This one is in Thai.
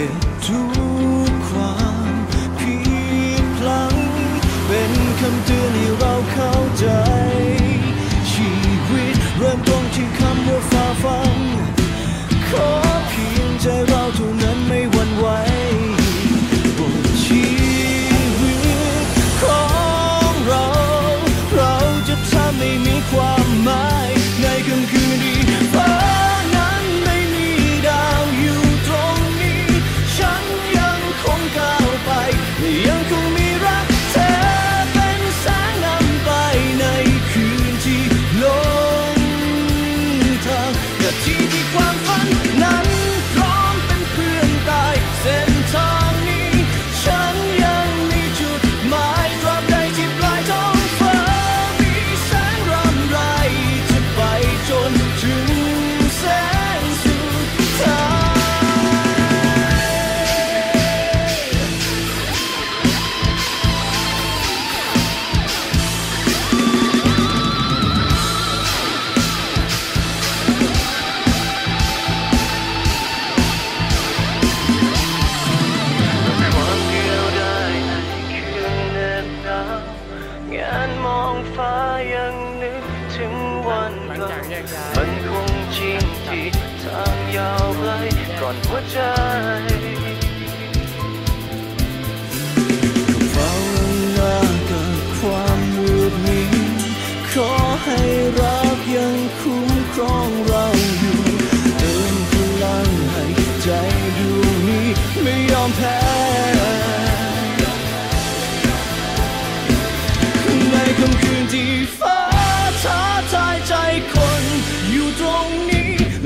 เก็บทุกความผิดพลังเป็นคำเตือนให้เราเข้า งานมองฟ้ายังนึกถึงวันเก่อจากนมันคงจริงที่ทางยาวไกลก่อนหัวใจ